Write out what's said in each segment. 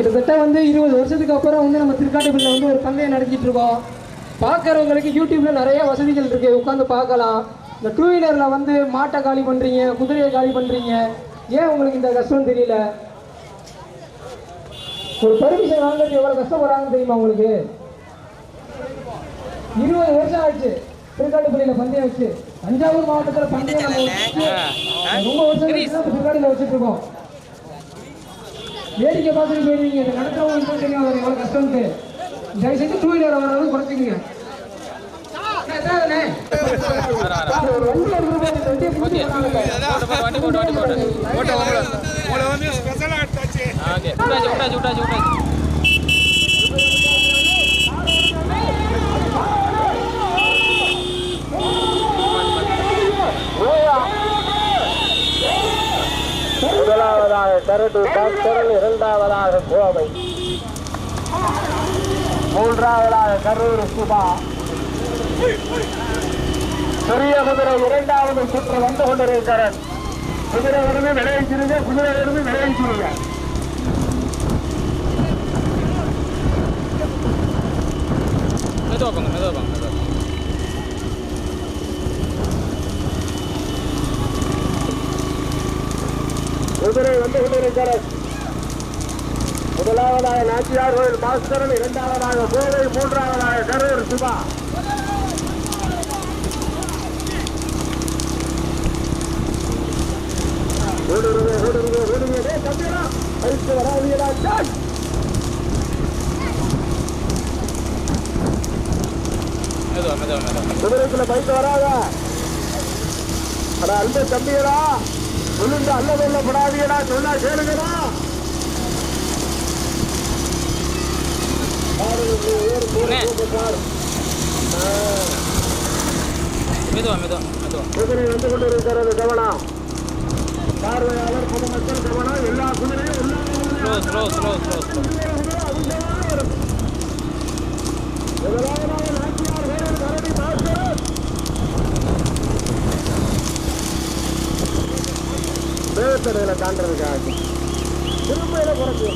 கிட்டத்தட்ட வந்து இருபது வருஷத்துக்கு அப்புறம் வந்து நம்ம திருக்காட்டுப்பள்ளியில் வந்து ஒரு பந்தயம் நடத்திட்டு இருக்கோம் பார்க்குறவங்களுக்கு யூடியூப்ல நிறைய வசதிகள் இருக்கு. உட்காந்து பார்க்கலாம். இந்த டூ வீலரில் வந்து மாட்டை காலி பண்ணுறீங்க குதிரையை காலி பண்ணுறீங்க ஏன் உங்களுக்கு இந்த கஷ்டம் தெரியல? ஒரு பர்மிஷன் வாங்குறது எவ்வளோ கஷ்டப்படுறாங்கன்னு தெரியுமா உங்களுக்கு? இருபது வருஷம் ஆச்சு திருக்காட்டுப்பள்ளியில் பந்தயம் வச்சு. தஞ்சாவூர் மாவட்டத்தில் பந்தயம் ரொம்ப வருஷம் திருக்காட்டில் வச்சுட்டு இருக்கோம். வேடிக்கை பார்த்துட்டு போயிருவீங்க இந்த நடக்கிறவங்களுக்கு போட்டீங்க அவர் எவ்வளோ கஷ்டம்ட்டு தயவு செஞ்சு டூ வீலர் வர்றது குறைச்சிக்கங்க அண்ணே, எத்தாதுண்ணே? ஒரு வண்டி எடுத்துட்டு போய் இந்த வண்டியை பிடிச்சி வண்டி போட்டு வண்டி போட்டு போட்டு உங்களை வந்து ஸ்பெஷலாக எடுத்தாச்சு ஓகே விட்டாச்சு விட்டாச்சு விட்டாச்சு விட்டாச்சு முதலாவதாக கரடு இரண்டாவதாக கோவை. மூன்றாவதாக கரூர் சுபா. பெரிய குதிரை இரண்டாவது சுற்று வந்து கொண்டிருக்கிறார் குதிரை இருந்து விளைவிச்சிருங்க குதிரை இருந்து விளைவிச்சிருங்க மெதுவாக போங்க மெதுவாக போங்க மெதுவாக குதிரை வந்து முதலாவதாக நாச்சியார் கோயில் பாஸ்கரன் இரண்டாவதாக கோவை மூன்றாவதாக கரூர் சிவா. ஓடுறது ஓடுறது தம்பிடா குதிரைக்குள்ள பைக்கு வராத. அட அன்பு தம்பியடா. விழுந்து அல்ல வெல்லப்படாதீங்கடா சொன்னா கேளுங்கடா. மெதுவாக மெதுவாக குதிரை வந்து கொண்டிருக்கிறது கவனம் பார்வையாளர் பொதுமக்கள் கவனம் எல்லா குதிரையும் எல்லா slow slow slow slow slow வேகத்தடையில தாண்டதுக்காக திரும்ப இதை குறைச்சு.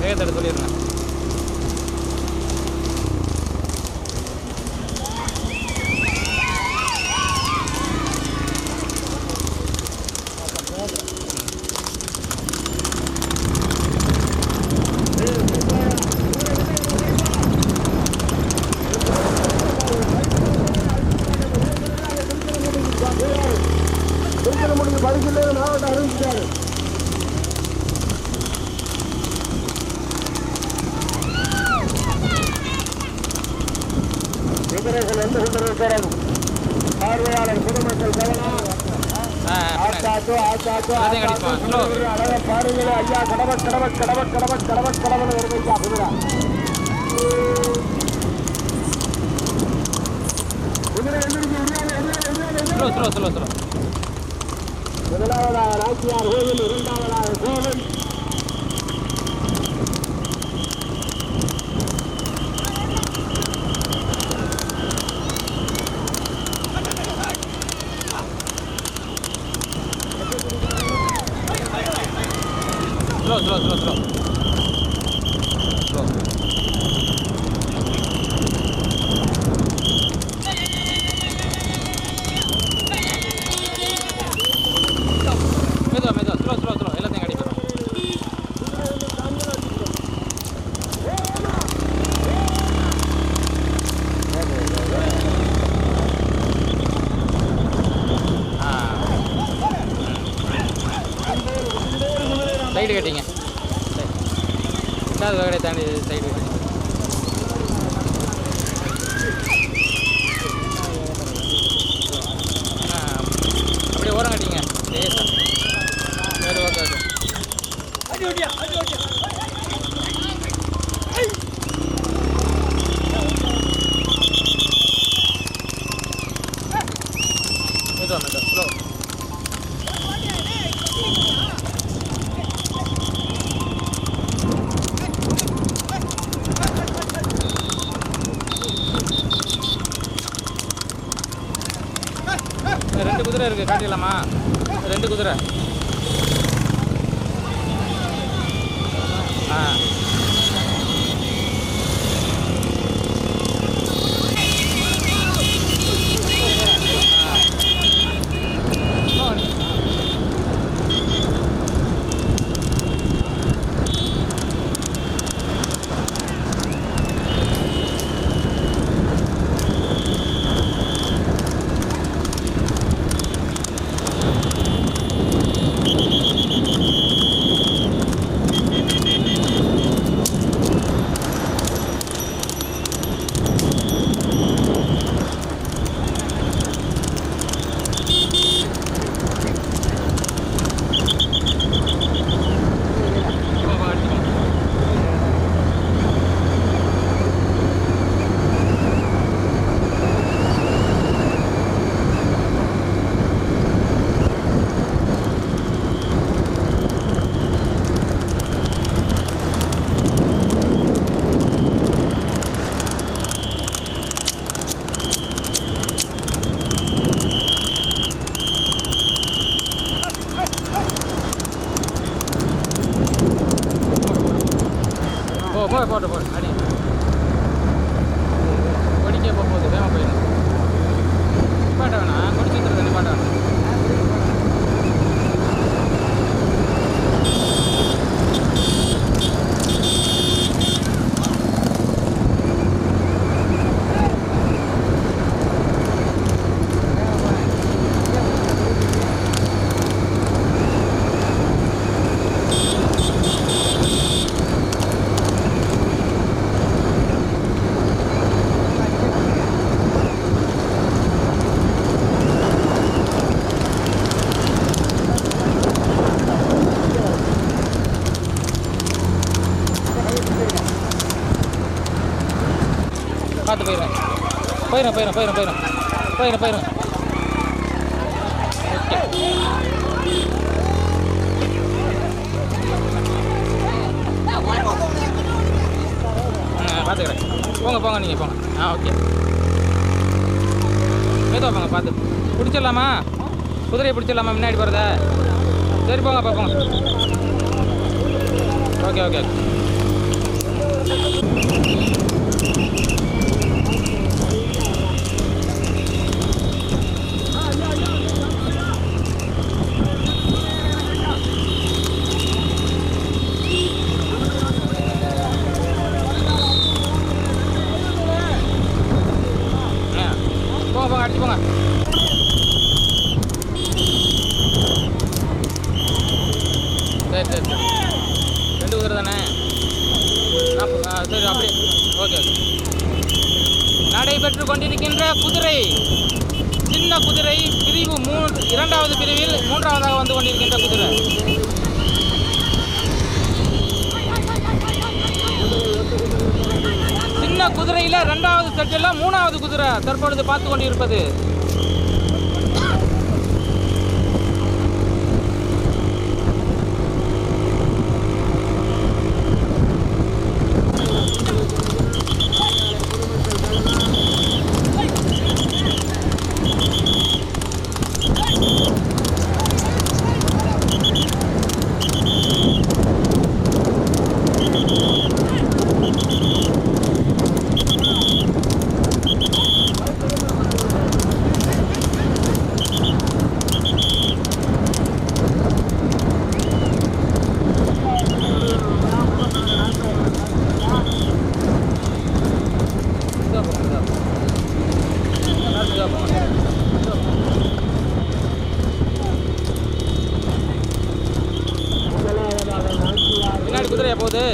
வேகத்தடை சொல்லிடுறேன். கொண்டிருக்கிறது பார்வையாளர் பொதுமக்கள் கவனம். ஆச்சாச்சோ ஆச்சாச்சோ அழகா பாருங்களே ஐயா கடவ கடவ கடவ கடவ கடவ ஐயா குதிரை முதலாவதாக நாச்சியார் கோவில் இரண்டாவதாக கோவில் slow slow slow slow slow மெதுவா மெதுவா ஸ்லோ ஸ்லோ ஸ்லோ எல்லாத்தையும் கடிக்கிறோம் சைடு கட்டிங்க ரெண்டாவது வகடை தாண்டி சைடு கட்டிங்க ஆ, அப்படியே ஓரம் கட்டிங்க லேசா வேறு ஓகே ஓகே மெதுவா மெதுவா ஸ்லோ ரெண்டு காட்டிடலாமா? ரெண்டு குதிரை. ஆ. போயிடும் போயிடும் போயிடும் போயிடும் போயிடும் போயிடும் ஆ பார்த்துக்கிறேன். போங்க போங்க நீங்கள் போங்க. ஆ ஓகே. மெதுவா போங்க பார்த்து. பிடிச்சிடலாமா? குதிரையை பிடிச்சிடலாமா? முன்னாடி போகிறத சரி போங்க பார்ப்போங்க போங்க. Okay okay. போங்க போங்க அடிச்சு போங்க. சரி சரி சரி. ரெண்டு குதிரை தானே? சரி அப்படி ஓகே ஓகே. நடைபெற்று கொண்டிருக்கின்ற குதிரை. சின்ன குதிரை பிரிவு மூன்று இரண்டாவது பிரிவில் மூன்றாவதாக வந்து கொண்டிருக்கின்ற குதிரை. குதிரையில ரெண்டாவது செட்டில் மூணாவது குதிரை தற்பொழுது பார்த்து கொண்டிருப்பது இதோ போங்க, இதோ. பார்த்து இதோ போங்க. இதோ போங்க. பின்னாடி குதிரையா போகுது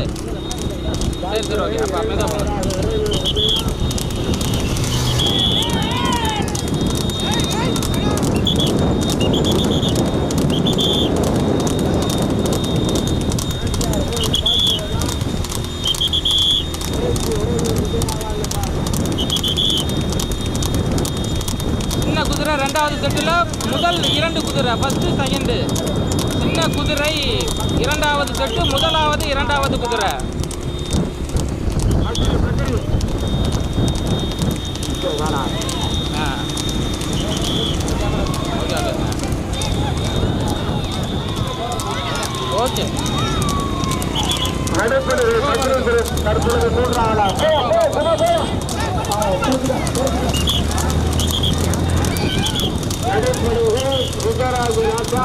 சரி சரி ஓகே. அப்போ மெதுவா போங்க சின்ன குதிரை ரெண்டாவது செட்டில் முதல் இரண்டு குதிரை ஃபஸ்ட்டு செகண்டு சின்ன குதிரை. இரண்டாவது செட்டு முதலாவது இரண்டாவது குதிரை. ஓகே. ஓகே நடுப்பது தற்பொழுது மூன்றாவதாக நடுப்பது ருத்ரராஜ் நாட்டா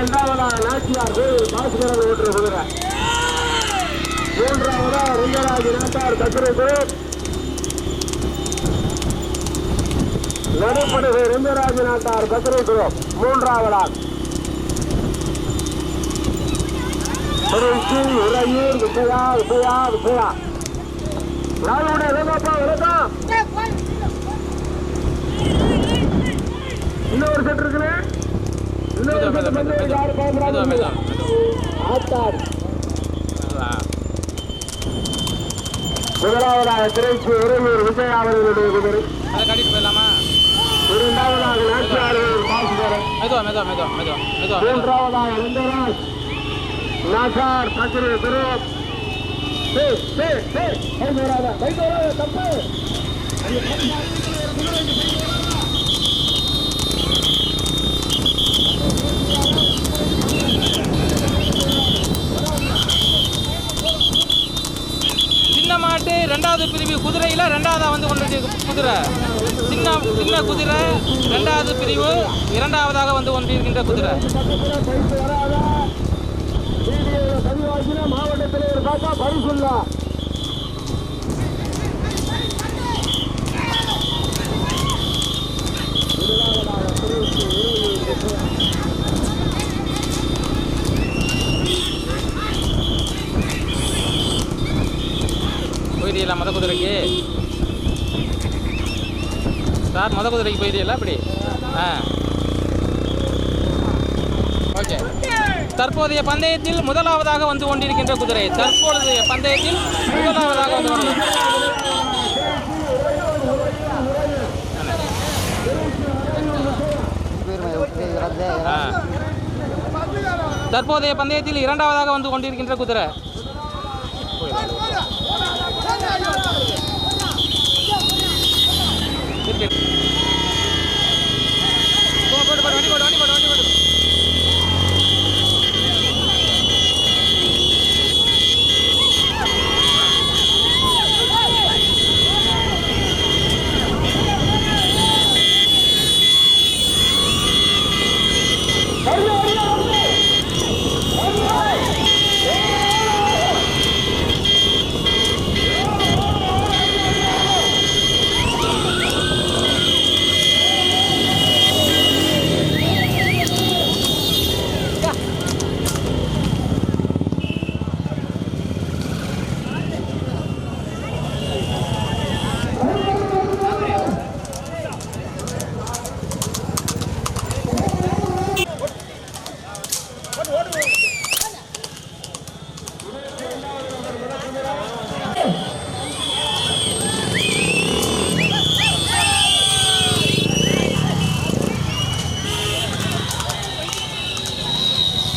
இரண்டாவதாக நாச்சியார் பாஸ்கரன் ஓட்டுற குதிரை. மூன்றாவதா ரிங்கராஜ் நாட்டார் கத்திரிக்கு நடுப்படுகை ரிங்கராஜ் நாட்டார் கத்திரிக்கு மூன்றாவதாக திருச்சி உறையூர் விஜயா விஜயா விஜயா நாளுடைய வேகப்பா வணக்கம். இன்னொரு செட் இருக்குன்னு முதலாவதாக திரைக்கு உறவூர் விஜய் அவர்களுடைய குதிரை. அதை கட்டிட்டு போயிடலாமா இரண்டாவதாக நாச்சியார் பாசுகரன் மெதுவா மெதுவா மெதுவா மெதுவா மெதுவா மூன்றாவதாக லிங்கராஜ் பத்திரி திரு தப்பு மாட்டு ரெண்டாவது பிரிவு குதிரையில் ரெண்டாவதாக வந்து கொண்டு குதிரை. சின்ன சின்ன குதிரை ரெண்டாவது பிரிவு இரண்டாவதாக வந்து கொண்டிருக்கின்ற குதிரை. மாவட்டத்தில் ஒரு காக்கா பரிசுல்லா போயிடலாம். மத குதிரைக்கு. சார் மத குதிரைக்கு போயிட்டீங்களா அப்படி? ஆ. ஓகே. தற்போதைய பந்தயத்தில் முதலாவதாக வந்து கொண்டிருக்கின்ற குதிரை. தற்போதைய பந்தயத்தில் முதலாவதாக வந்து கொண்டு தற்போதைய பந்தயத்தில் இரண்டாவதாக வந்து கொண்டிருக்கின்ற குதிரை. 对。